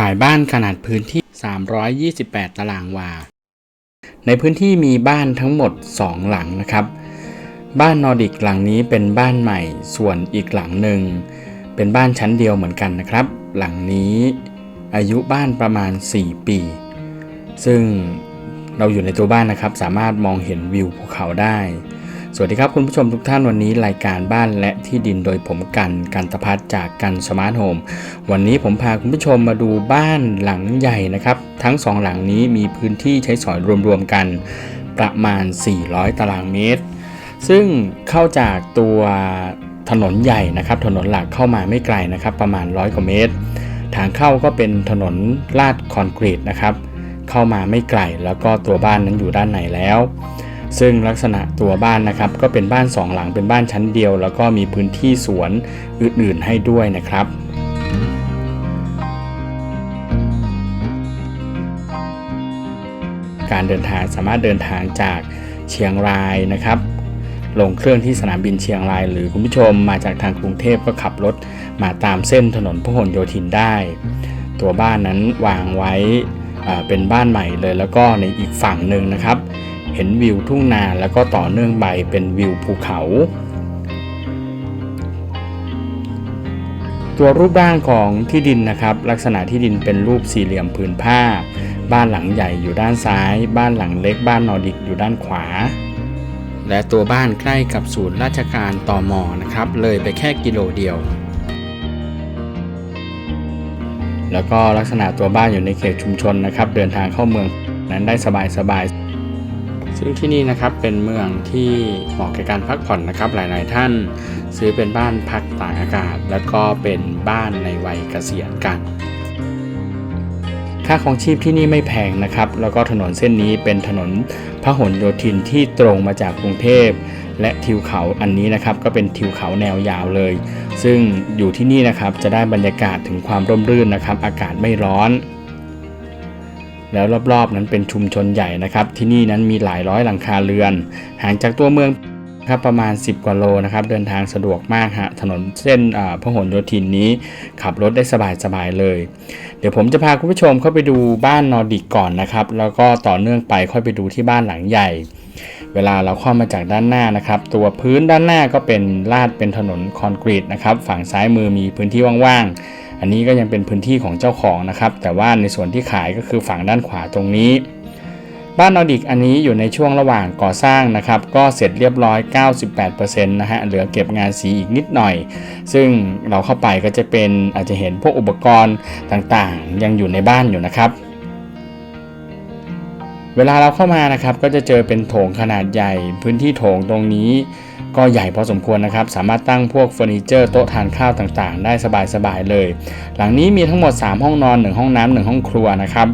ขายบ้านขนาดพื้นที่ 328 ตารางวา ในพื้นที่มีบ้านทั้งหมด 2 หลังนะครับ บ้านนอร์ดิกหลังนี้เป็นบ้านใหม่ ส่วนอีกหลังหนึ่ง เป็นบ้านชั้นเดียวเหมือนกันนะครับ หลังนี้อายุบ้านประมาณ 4 ปี ซึ่งเราอยู่ในตัวบ้านนะครับ สามารถมองเห็นวิวภูเขาได้ สวัสดีครับคุณผู้ชมทุกท่านวันนี้รายการบ้านและที่ดินโดยผมกันกันตพัฒจากกันสมาร์ทโฮมวันนี้ผมพาคุณผู้ชมมาดูบ้านหลังใหญ่นะครับ ทั้งสองหลังนี้มีพื้นที่ใช้สอยรวมๆกันประมาณ 400 ตารางเมตร ซึ่งเข้าจากตัวถนนใหญ่นะครับ ถนนหลักเข้ามาไม่ไกลนะครับ ประมาณร้อยกว่าเมตร ทางเข้าก็เป็นถนนลาดคอนกรีตนะครับ เข้ามาไม่ไกลแล้วก็ตัวบ้านนั้นอยู่ด้านในแล้ว ซึ่งลักษณะตัวบ้านนะครับ ก็เป็นบ้านสองหลังเป็นบ้านชั้นเดียว แล้วก็มีพื้นที่สวนอื่นๆให้ด้วยนะครับการเดินทางสามารถเดินทางจากเชียงรายนะครับ ลงเครื่องที่สนามบินเชียงราย หรือคุณผู้ชมมาจากทางกรุงเทพก็ขับรถมาตามเส้นถนนพหลโยธินได้ ตัวบ้านนั้นวางไว้อ่าเป็นบ้านใหม่เลยแล้วก็ในอีกฝั่งหนึ่งนะครับ เห็นวิวทุ่งนาแล้วก็ต่อเนื่องไปเป็นวิวภูเขา ตัวรูปร่างของที่ดินนะครับ ลักษณะที่ดินเป็นรูปสี่เหลี่ยมผืนผ้า บ้านหลังใหญ่อยู่ด้านซ้าย บ้านหลังเล็กบ้านนอร์ดิกอยู่ด้านขวา และตัวบ้านใกล้กับศูนย์ราชการตอมอนะครับ เลยไปแค่กิโลเดียวแล้วก็ลักษณะตัวบ้านอยู่ในเขตชุมชนนะครับ เดินทางเข้าเมืองนั้นได้สบายๆ ซึ่งที่นี่นะครับเป็นเมืองที่เหมาะแก่การพักผ่อนนะครับ หลาย ๆ ท่านซื้อเป็นบ้านพักตากอากาศ แล้วก็เป็นบ้านในวัยเกษียณกัน ค่าของชีพที่นี่ไม่แพงนะครับ แล้วก็ถนนเส้นนี้เป็นถนนพหลโยธินที่ตรงมาจากกรุงเทพและทิวเขาอันนี้นะครับก็เป็นทิวเขาแนวยาวเลย ซึ่งอยู่ที่นี่นะครับจะได้บรรยากาศถึงความร่มรื่นนะครับ อากาศไม่ร้อน แล้วรอบๆนั้นเป็นชุมชนใหญ่นะครับ ที่นี่นั้นมีหลายร้อยหลังคาเรือน ห่างจากตัวเมืองครับประมาณ 10 กว่าโลนะครับเดินทางสะดวกมากฮะถนนเส้นพหลโยธินนี้ ขับรถได้สบายๆเลย เดี๋ยวผมจะพาคุณผู้ชมเข้าไปดูบ้านนอร์ดิกก่อนนะครับ แล้วก็ต่อเนื่องไปค่อยไปดูที่บ้านหลังใหญ่ เวลาเราเข้ามาจากด้านหน้านะครับ ตัวพื้นด้านหน้าก็เป็นลาดเป็นถนนคอนกรีตนะครับ ฝั่งซ้ายมือมีพื้นที่ว่างๆ อันนี้ก็ยังเป็นพื้นที่ของเจ้าของนะครับ แต่ว่าในส่วนที่ขายก็คือฝั่งด้านขวาตรงนี้ บ้านนอดิกอันนี้อยู่ในช่วงระหว่างก่อสร้างนะครับ ก็เสร็จเรียบร้อย 98%นะฮะ เหลือเก็บงานสีอีกนิดหน่อย ซึ่งเราเข้าไปก็จะเป็นอาจจะเห็นพวกอุปกรณ์ต่างๆ ยังอยู่ในบ้านอยู่นะครับเวลาเราเข้ามานะครับก็จะเจอเป็นโถงขนาดใหญ่ พื้นที่โถงตรงนี้ ก็ใหญ่พอสมควรนะครับ สามารถตั้งพวกเฟอร์นิเจอร์โต๊ะทานข้าวต่างๆ ได้สบายๆเลย หลังนี้มีทั้งหมด 3 ห้องนอน 1 ห้องน้ำ1ห้องครัวนะครับ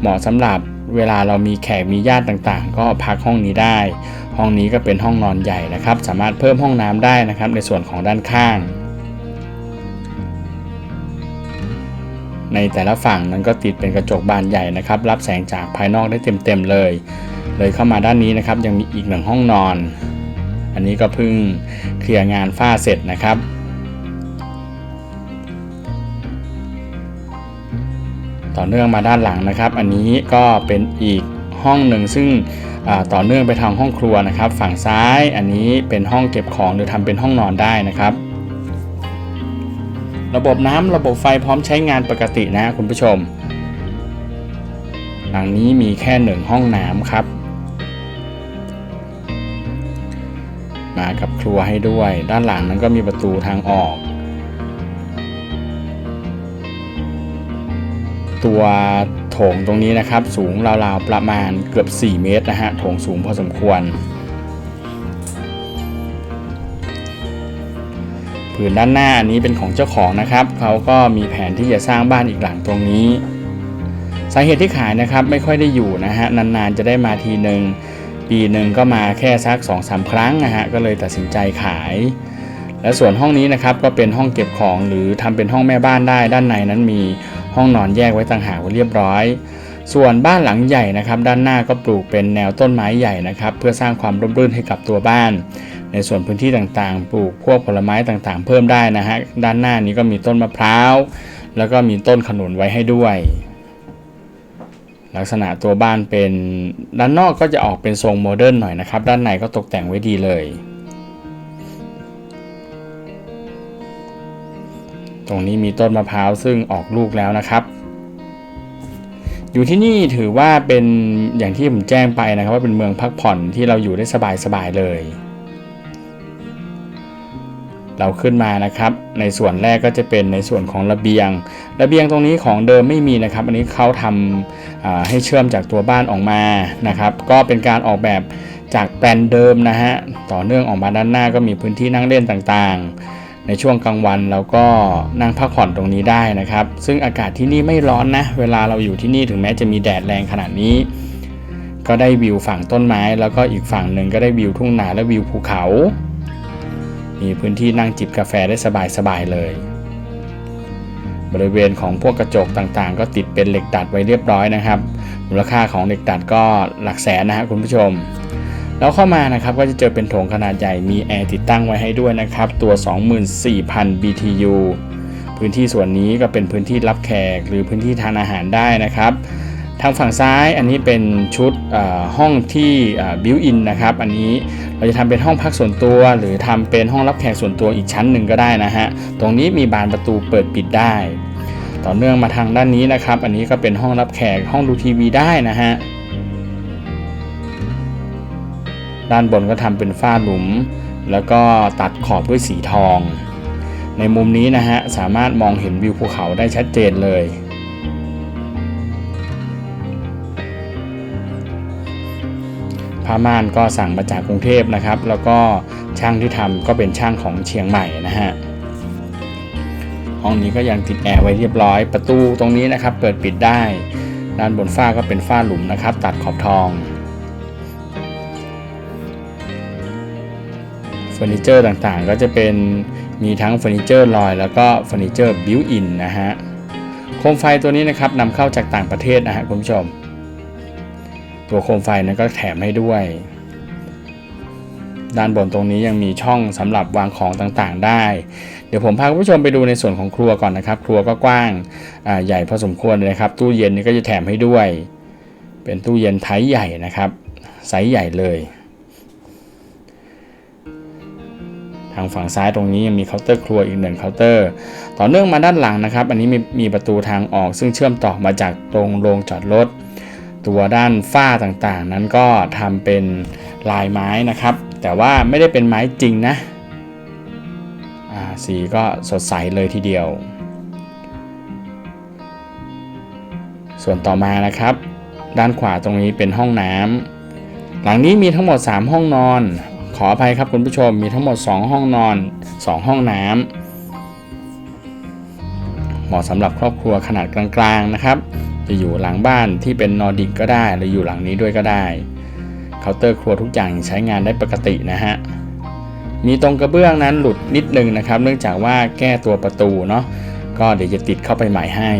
เหมาะสำหรับเวลาเรามีแขกมีญาติต่างๆ ก็พักห้องนี้ได้ ห้องนี้ก็เป็นห้องนอนใหญ่นะครับ สามารถเพิ่มห้องน้ำได้นะครับ ในส่วนของด้านข้างในแต่ละฝั่งนั้นก็ติดเป็นกระจกบานใหญ่นะครับ รับแสงจากภายนอกได้เต็มๆเลย เลยเข้ามาด้านนี้นะครับ ยังมีอีกหนึ่งห้องนอน อันนี้ก็เพิ่งเคลียร์งานฝ้าเสร็จนะครับต่อเนื่องมาด้านหลังนะครับ อันนี้ก็เป็นอีกห้องหนึ่งซึ่งต่อเนื่องไปทางห้องครัวนะครับ ฝั่งซ้ายอันนี้เป็นห้องเก็บของหรือทำเป็นห้องนอนได้นะครับ ระบบน้ำระบบไฟพร้อมใช้งานปกตินะคุณผู้ชม หลังนี้มีแค่หนึ่งห้องน้ำครับ มากับครัวให้ด้วย ด้านหลังนั้นก็มีประตูทางออก ตัวโถงตรงนี้นะครับ สูงราวๆประมาณเกือบ 4 เมตรนะฮะโถงสูงพอสมควรผืนด้านหน้าอันนี้เป็นของเจ้าของนะครับ เขาก็มีแผนที่จะสร้างบ้านอีกหลังตรงนี้ สาเหตุที่ขายนะครับไม่ค่อยได้อยู่นะฮะนานๆจะได้มาทีหนึ่ง ปีหนึ่งก็มาแค่สัก2อสาครั้งนะฮะก็เลยตัดสินใจขาย และส่วนห้องนี้นะครับก็เป็นห้องเก็บของหรือทำเป็นห้องแม่บ้านได้ ด้านในนั้นมีห้องนอนแยกไว้ต่างหากไว้เรียบร้อย ส่วนบ้านหลังใหญ่นะครับด้านหน้าก็ปลูกเป็นแนวต้นไม้ใหญ่นะครับเพื่อสร้างความร่มรื่นให้กับตัวบ้าน ในส่วนพื้นที่ต่างๆ ปลูกพวกผลไม้ต่างๆ เพิ่มได้นะฮะด้านหน้านี้ก็มีต้นมะพร้าวแล้วก็มีต้นขนุนไว้ให้ด้วย ลักษณะตัวบ้านเป็นด้านนอกก็จะออกเป็นทรงโมเดิร์นหน่อยนะครับ ด้านในก็ตกแต่งไว้ดีเลย ตรงนี้มีต้นมะพร้าวซึ่งออกลูกแล้วนะครับ อยู่ที่นี่ถือว่าเป็นอย่างที่ผมแจ้งไปนะครับ ว่าเป็นเมืองพักผ่อนที่เราอยู่ได้สบายๆเลย เราขึ้นมานะครับ ในส่วนแรกก็จะเป็นในส่วนของระเบียง ระเบียงตรงนี้ของเดิมไม่มีนะครับ อันนี้เขาทำให้เชื่อมจากตัวบ้านออกมานะครับ ก็เป็นการออกแบบจากแปลนเดิมนะฮะ ต่อเนื่องออกมาด้านหน้าก็มีพื้นที่นั่งเล่นต่างๆ ในช่วงกลางวันเราก็นั่งพักผ่อนตรงนี้ได้นะครับ ซึ่งอากาศที่นี่ไม่ร้อนนะ เวลาเราอยู่ที่นี่ถึงแม้จะมีแดดแรงขนาดนี้ ก็ได้วิวฝั่งต้นไม้ แล้วก็อีกฝั่งหนึ่งก็ได้วิวทุ่งนาและวิวภูเขา มีพื้นที่นั่งจิบกาแฟได้สบายๆเลย บริเวณของพวกกระจกต่างๆ ก็ติดเป็นเหล็กดัดไว้เรียบร้อยนะครับ มูลค่าของเหล็กดัดก็หลักแสนนะฮะคุณผู้ชม แล้วเข้ามานะครับก็จะเจอเป็นโถงขนาดใหญ่มีแอร์ติดตั้งไว้ให้ด้วยนะครับ ตัว 24,000 BTU พื้นที่ส่วนนี้ก็เป็นพื้นที่รับแขกหรือพื้นที่ทานอาหารได้นะครับ ทางฝั่งซ้ายอันนี้เป็นชุดห้องที่บิวอินนะครับ อันนี้เราจะทำเป็นห้องพักส่วนตัว หรือทำเป็นห้องรับแขกส่วนตัวอีกชั้นหนึ่งก็ได้นะฮะ ตรงนี้มีบานประตูเปิดปิดได้ ต่อเนื่องมาทางด้านนี้นะครับ อันนี้ก็เป็นห้องรับแขกห้องดูทีวีได้นะฮะ ด้านบนก็ทำเป็นฝ้าหลุม แล้วก็ตัดขอบด้วยสีทอง ในมุมนี้นะฮะสามารถมองเห็นวิวภูเขาได้ชัดเจนเลย ผ้าม่านก็สั่งมาจากกรุงเทพนะครับ แล้วก็ช่างที่ทำก็เป็นช่างของเชียงใหม่นะฮะห้องนี้ก็ยังติดแอร์ไว้เรียบร้อย ประตูตรงนี้นะครับ เปิดปิดได้ ด้านบนฝ้าก็เป็นฝ้าหลุมนะครับ ตัดขอบทองเฟอร์นิเจอร์ต่างๆ ก็จะเป็นมีทั้งเฟอร์นิเจอร์ลอย แล้วก็เฟอร์นิเจอร์บิวอินนะฮะโคมไฟตัวนี้นะครับนำเข้าจากต่างประเทศนะฮะคุณผู้ชม ตัวโคมไฟนั้นก็แถมให้ด้วย ด้านบนตรงนี้ยังมีช่องสำหรับวางของต่างๆ ได้ เดี๋ยวผมพาคุณผู้ชมไปดูในส่วนของครัวก่อนนะครับ ครัวก็กว้างใหญ่พอสมควรเลยนะครับ ตู้เย็นนี่ก็จะแถมให้ด้วย เป็นตู้เย็นไทยใหญ่นะครับไซส์ใหญ่เลย ทางฝั่งซ้ายตรงนี้ยังมีเคาน์เตอร์ครัวอีกหนึ่งเคาน์เตอร์ ต่อเนื่องมาด้านหลังนะครับ อันนี้มีมีประตูทางออกซึ่งเชื่อมต่อมาจากตรงโรงจอดรถ ตัวด้านฝ้าต่างๆ นั้นก็ทำเป็นลายไม้นะครับ แต่ว่าไม่ได้เป็นไม้จริงนะสีก็สดใสเลยทีเดียว ส่วนต่อมานะครับ ด้านขวาตรงนี้เป็นห้องน้ำหลังนี้มีทั้งหมด 3 ห้องนอน ขออภัยครับคุณผู้ชมมีทั้งหมด 2 ห้องนอน 2 ห้องน้ำเหมาะสำหรับครอบครัวขนาดกลางๆนะครับ จะอยู่หลังบ้านที่เป็นนอร์ดิกก็ได้ หรืออยู่หลังนี้ด้วยก็ได้เคาน์เตอร์ครัวทุกอย่างใช้งานได้ปกตินะฮะมีตรงกระเบื้องนั้นหลุดนิดนึงนะครับ เนื่องจากว่าแก้ตัวประตูเนาะก็เดี๋ยวจะติดเข้าไปใหม่ให้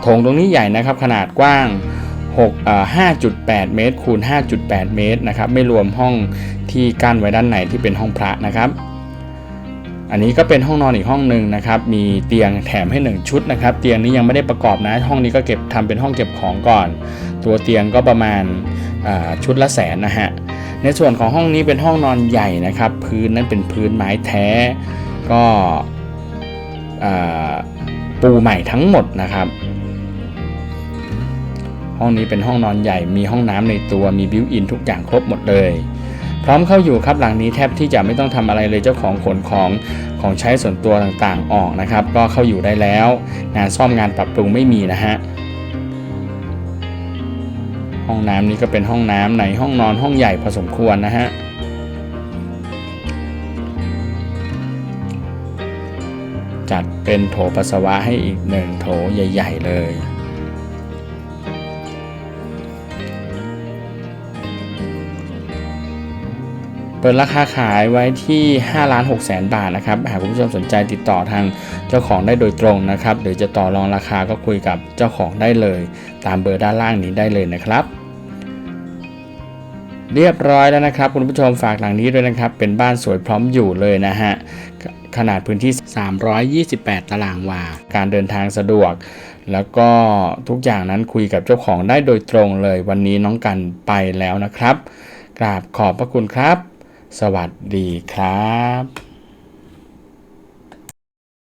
โถงตรงนี้ใหญ่นะครับขนาดกว้าง6อ่า5.8 เมตรคูณ 5.8 เมตรนะครับ ไม่รวมห้องที่กั้นไว้ด้านในที่เป็นห้องพระนะครับ อันนี้ก็เป็นห้องนอนอีกห้องหนึ่งนะครับ มีเตียงแถมให้ 1 ชุดนะครับ เตียงนี้ยังไม่ได้ประกอบนะ ห้องนี้ก็เก็บทำเป็นห้องเก็บของก่อน ตัวเตียงก็ประมาณชุดละแสนนะฮะ ในส่วนของห้องนี้เป็นห้องนอนใหญ่นะครับ พื้นนั้นเป็นพื้นไม้แท้ ก็ปูใหม่ทั้งหมดนะครับ ห้องนี้เป็นห้องนอนใหญ่ มีห้องน้ำในตัว มีบิวอินทุกอย่างครบหมดเลย พร้อมเข้าอยู่ครับหลังนี้แทบที่จะไม่ต้องทำอะไรเลยเจ้าของขนของของใช้ส่วนตัวต่างๆออกนะครับ ก็เข้าอยู่ได้แล้ว งานซ่อมงานปรับปรุงไม่มีนะฮะห้องน้ำนี้ก็เป็นห้องน้ำในห้องนอนห้องใหญ่พอสมควรนะฮะจัดเป็นโถปัสสาวะให้อีกหนึ่งโถใหญ่ ๆ เลย เปิดราคาขายไว้ที่5ล้าน6แสนบาทนะครับ หากคุณผู้ชมสนใจติดต่อทางเจ้าของได้โดยตรงนะครับ หรือจะต่อรองราคาก็คุยกับเจ้าของได้เลย ตามเบอร์ด้านล่างนี้ได้เลยนะครับ เรียบร้อยแล้วนะครับ คุณผู้ชมฝากหลังนี้ด้วยนะครับ เป็นบ้านสวยพร้อมอยู่เลยนะฮะ ขนาดพื้นที่ 328 ตารางวา การเดินทางสะดวก แล้วก็ทุกอย่างนั้นคุยกับเจ้าของได้โดยตรงเลย วันนี้น้องกันไปแล้วนะครับกราบขอบพระคุณครับ สวัสดีครับ